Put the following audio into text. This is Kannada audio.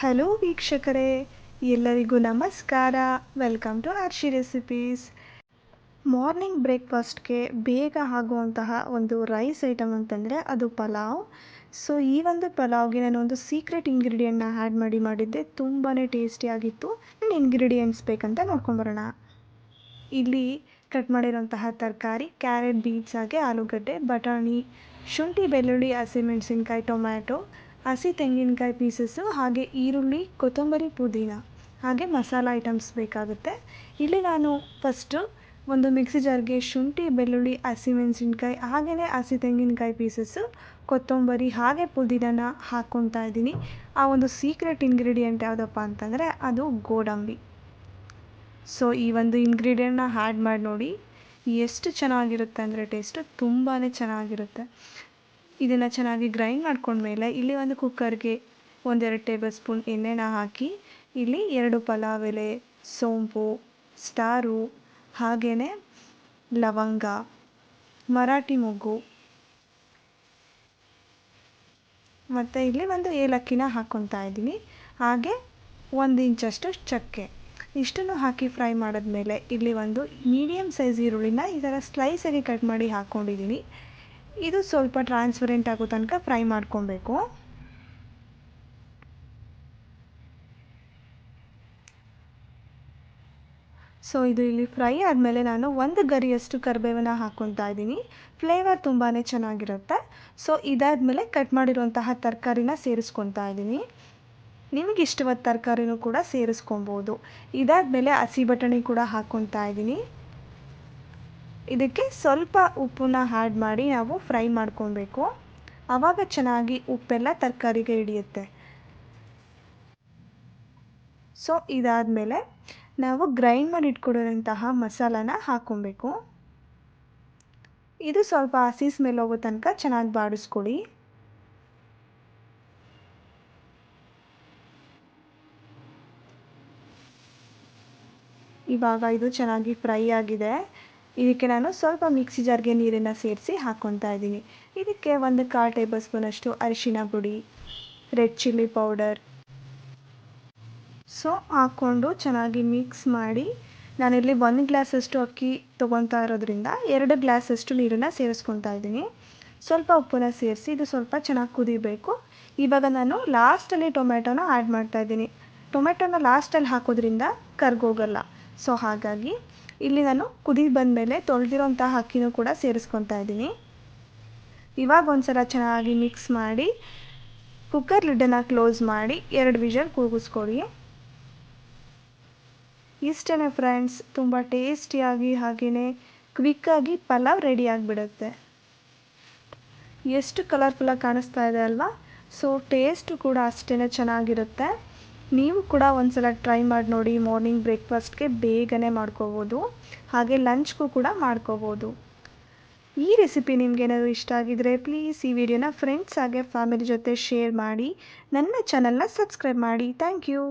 ಹಲೋ ವೀಕ್ಷಕರೇ, ಎಲ್ಲರಿಗೂ ನಮಸ್ಕಾರ. Welcome to Arshi recipes morning ಬ್ರೇಕ್ಫಾಸ್ಟ್ಗೆ ಬೇಗ ಆಗುವಂತಹ ಒಂದು ರೈಸ್ ಐಟಮ್ ಅಂತಂದರೆ ಅದು ಪಲಾವ್. ಸೊ ಈ ಒಂದು ಪಲಾವ್ಗೆ ನಾನು ಒಂದು ಸೀಕ್ರೆಟ್ ಇಂಗ್ರೀಡಿಯೆಂಟ್ನ ಆ್ಯಡ್ ಮಾಡಿ ಮಾಡಿದ್ದೆ. ತುಂಬಾ ಟೇಸ್ಟಿಯಾಗಿತ್ತು ಇಂಗ್ರೀಡಿಯೆಂಟ್ಸ್ ಬೇಕಂತ ನೋಡ್ಕೊಂಬರೋಣ. ಇಲ್ಲಿ ಕಟ್ ಮಾಡಿರೋಂತಹ ತರಕಾರಿ ಕ್ಯಾರೆಟ್ ಬೀನ್ಸ್ ಹಾಗೆ ಆಲೂಗಡ್ಡೆ, ಬಟಾಣಿ, ಶುಂಠಿ, ಬೆಳ್ಳುಳ್ಳಿ ಹಸಿಮೆಣಸಿನ್ಕಾಯಿ ಟೊಮ್ಯಾಟೊ ಹಸಿ ತೆಂಗಿನಕಾಯಿ ಪೀಸಸ್ಸು ಹಾಗೆ ಈರುಳ್ಳಿ, ಕೊತ್ತಂಬರಿ ಪುದೀನ, ಹಾಗೆ ಮಸಾಲ ಐಟಮ್ಸ್ ಬೇಕಾಗುತ್ತೆ. ಇಲ್ಲಿ ನಾನು ಫಸ್ಟು ಒಂದು ಮಿಕ್ಸಿ ಜಾರ್ಗೆ ಶುಂಠಿ, ಬೆಳ್ಳುಳ್ಳಿ ಹಸಿಮೆಣಸಿನ್ಕಾಯಿ ಹಾಗೆಯೇ ಹಸಿ ತೆಂಗಿನಕಾಯಿ ಪೀಸಸ್ಸು, ಕೊತ್ತಂಬರಿ, ಹಾಗೆ ಪುದೀನನ ಹಾಕ್ಕೊತಾ ಇದ್ದೀನಿ. ಆ ಒಂದು ಸೀಕ್ರೆಟ್ ಇಂಗ್ರೀಡಿಯೆಂಟ್ ಯಾವುದಪ್ಪ ಅಂತಂದರೆ ಅದು ಗೋಡಂಬಿ. ಸೊ ಈ ಒಂದು ಇಂಗ್ರೀಡಿಯೆಂಟ್ನ ಆ್ಯಡ್ ಮಾಡಿ ನೋಡಿ, ಎಷ್ಟು ಚೆನ್ನಾಗಿರುತ್ತೆ ಅಂದರೆ ಟೇಸ್ಟು ತುಂಬಾ ಚೆನ್ನಾಗಿರುತ್ತೆ. ಇದನ್ನು ಚೆನ್ನಾಗಿ ಗ್ರೈಂಡ್ ಮಾಡ್ಕೊಂಡ್ಮೇಲೆ ಇಲ್ಲಿ ಒಂದು ಕುಕ್ಕರ್ಗೆ ಒಂದೆರಡು ಟೇಬಲ್ ಸ್ಪೂನ್ ಎಣ್ಣೆನ ಹಾಕಿ, ಇಲ್ಲಿ ಎರಡು ಪಲಾವ್ ಎಲೆ ಸೋಂಪು, ಸ್ಟಾರು ಹಾಗೆಯೇ ಲವಂಗ, ಮರಾಠಿ ಮೊಗ್ಗು. ಮತ್ತು ಇಲ್ಲಿ ಒಂದು ಏಲಕ್ಕಿನ ಹಾಕ್ಕೊತಾ ಇದ್ದೀನಿ. ಹಾಗೆ ಒಂದು ಇಂಚಷ್ಟು ಚಕ್ಕೆ. ಇಷ್ಟನ್ನು ಹಾಕಿ ಫ್ರೈ ಮಾಡಿದ್ಮೇಲೆ ಇಲ್ಲಿ ಒಂದು ಮೀಡಿಯಮ್ ಸೈಜ್ ಈರುಳ್ಳಿನ ಈ ಥರ ಸ್ಲೈಸಾಗಿ ಕಟ್ ಮಾಡಿ ಹಾಕ್ಕೊಂಡಿದ್ದೀನಿ ಇದು ಸ್ವಲ್ಪ ಟ್ರಾನ್ಸ್ಪರೆಂಟ್ ಆಗೋ ತನಕ ಫ್ರೈ ಮಾಡ್ಕೊಬೇಕು. ಸೊ ಇದು ಇಲ್ಲಿ ಫ್ರೈ ಆದಮೇಲೆ ನಾನು ಒಂದು ಗರಿಯಷ್ಟು ಕರಿಬೇವನ್ನ ಹಾಕೊತಾ ಇದ್ದೀನಿ. ಫ್ಲೇವರ್ ತುಂಬಾ ಚೆನ್ನಾಗಿರುತ್ತೆ. ಸೊ ಇದಾದಮೇಲೆ ಕಟ್ ಮಾಡಿರುವಂತಹ ತರಕಾರಿನ ಸೇರಿಸ್ಕೊತಾ ಇದ್ದೀನಿ. ನಿಮಗೆ ಇಷ್ಟವಾದ ತರಕಾರಿನೂ ಕೂಡ ಸೇರಿಸ್ಕೊಬೋದು ಇದಾದಮೇಲೆ ಹಸಿ ಬಟಾಣಿ ಕೂಡ ಹಾಕ್ಕೊತಾ ಇದ್ದೀನಿ. ಇದಕ್ಕೆ ಸ್ವಲ್ಪ ಉಪ್ಪನ್ನ ಆ್ಯಡ್ ಮಾಡಿ ನಾವು ಫ್ರೈ ಮಾಡ್ಕೊಬೇಕು ಆವಾಗ ಚೆನ್ನಾಗಿ ಉಪ್ಪೆಲ್ಲ ತರಕಾರಿಗೆ ಹಿಡಿಯುತ್ತೆ. ಸೊ ಇದಾದಮೇಲೆ ನಾವು ಗ್ರೈಂಡ್ ಮಾಡಿ ಇಟ್ಕೊಂಡಿರೋಂತಹ ಮಸಾಲಾನ ಹಾಕ್ಕೊಬೇಕು ಇದು ಸ್ವಲ್ಪ ಹಸಿ ಸ್ಮೆಲ್ ಹೋಗೋ ತನಕ ಚೆನ್ನಾಗಿ ಬಾಡಿಸ್ಕೊಳ್ಳಿ. ಇವಾಗ ಇದು ಚೆನ್ನಾಗಿ ಫ್ರೈ ಆಗಿದೆ. ಇದಕ್ಕೆ ನಾನು ಸ್ವಲ್ಪ ಮಿಕ್ಸಿ ಜಾರ್ಗೆ ನೀರನ್ನು ಸೇರಿಸಿ ಹಾಕ್ಕೊತಾ ಇದ್ದೀನಿ. ಇದಕ್ಕೆ ಒಂದು ಕಾಲು ಟೇಬಲ್ ಸ್ಪೂನಷ್ಟು ಅರಿಶಿನ ಪುಡಿ, ರೆಡ್ ಚಿಲ್ಲಿ ಪೌಡರ್. ಸೊ ಹಾಕ್ಕೊಂಡು ಚೆನ್ನಾಗಿ ಮಿಕ್ಸ್ ಮಾಡಿ ನಾನಿಲ್ಲಿ ಒಂದು ಗ್ಲಾಸಷ್ಟು ಅಕ್ಕಿ ತೊಗೊತಾ ಇರೋದ್ರಿಂದ ಎರಡು ಗ್ಲಾಸಷ್ಟು ನೀರನ್ನು ಸೇರಿಸ್ಕೊತಾ ಇದ್ದೀನಿ. ಸ್ವಲ್ಪ ಉಪ್ಪನ್ನ ಸೇರಿಸಿ ಇದು ಸ್ವಲ್ಪ ಚೆನ್ನಾಗಿ ಕುದಿಬೇಕು. ಇವಾಗ ನಾನು ಲಾಸ್ಟಲ್ಲಿ ಟೊಮೆಟೊನ ಆ್ಯಡ್ ಮಾಡ್ತಾ ಇದ್ದೀನಿ. ಟೊಮೆಟೊನ ಲಾಸ್ಟಲ್ಲಿ ಹಾಕೋದ್ರಿಂದ ಕರ್ಗೋಗಲ್ಲ. ಸೊ ಹಾಗಾಗಿ ಇಲ್ಲಿ ನಾನು ಕುದಿ ಬಂದಮೇಲೆ ತೊಳೆದಿರೋಂಥ ಅಕ್ಕಿನೂ ಕೂಡ ಸೇರಿಸ್ಕೊತಾ ಇದ್ದೀನಿ. ಇವಾಗ ಒಂದ್ಸಲ ಚೆನ್ನಾಗಿ ಮಿಕ್ಸ್ ಮಾಡಿ ಕುಕ್ಕರ್ ಲಿಡ್ಡನ್ನು ಕ್ಲೋಸ್ ಮಾಡಿ, ಎರಡು ವಿಷಲ್ ಕೂಗಿಸ್ಕೊಳ್ಳಿ ಇಷ್ಟೇ ಫ್ರೆಂಡ್ಸ್ ತುಂಬ ಟೇಸ್ಟಿಯಾಗಿ ಹಾಗೆಯೇ ಕ್ವಿಕ್ಕಾಗಿ ಪಲಾವ್ ರೆಡಿ ಆಗಿಬಿಡುತ್ತೆ. ಎಷ್ಟು ಕಲರ್ಫುಲ್ಲಾಗಿ ಕಾಣಿಸ್ತಾ ಇದೆ ಅಲ್ವಾ? ಸೊ ಟೇಸ್ಟು ಕೂಡ ಅಷ್ಟೇ ಚೆನ್ನಾಗಿರುತ್ತೆ. ನೀವು ಕೂಡ ಒಂದ್ಸಲ ಟ್ರೈ ಮಾಡಿ ನೋಡಿ ಮಾರ್ನಿಂಗ್ ಬ್ರೇಕ್ಫಾಸ್ಟ್ಗೆ ಬೇಗನೆ ಮಾಡ್ಕೋಬೋದು. ಹಾಗೆ ಲಂಚ್ಗೂ ಕೂಡ ಮಾಡ್ಕೋಬೋದು. ಈ ರೆಸಿಪಿ ನಿಮಗೇನಾದ್ರೂ ಇಷ್ಟ ಆಗಿದ್ದರೆ ಪ್ಲೀಸ್ ಈ ವಿಡಿಯೋನ ಫ್ರೆಂಡ್ಸ್ ಹಾಗೆ ಫ್ಯಾಮಿಲಿ ಜೊತೆ ಶೇರ್ ಮಾಡಿ. ನನ್ನ ಚಾನಲ್ನ ಸಬ್ಸ್ಕ್ರೈಬ್ ಮಾಡಿ. Thank you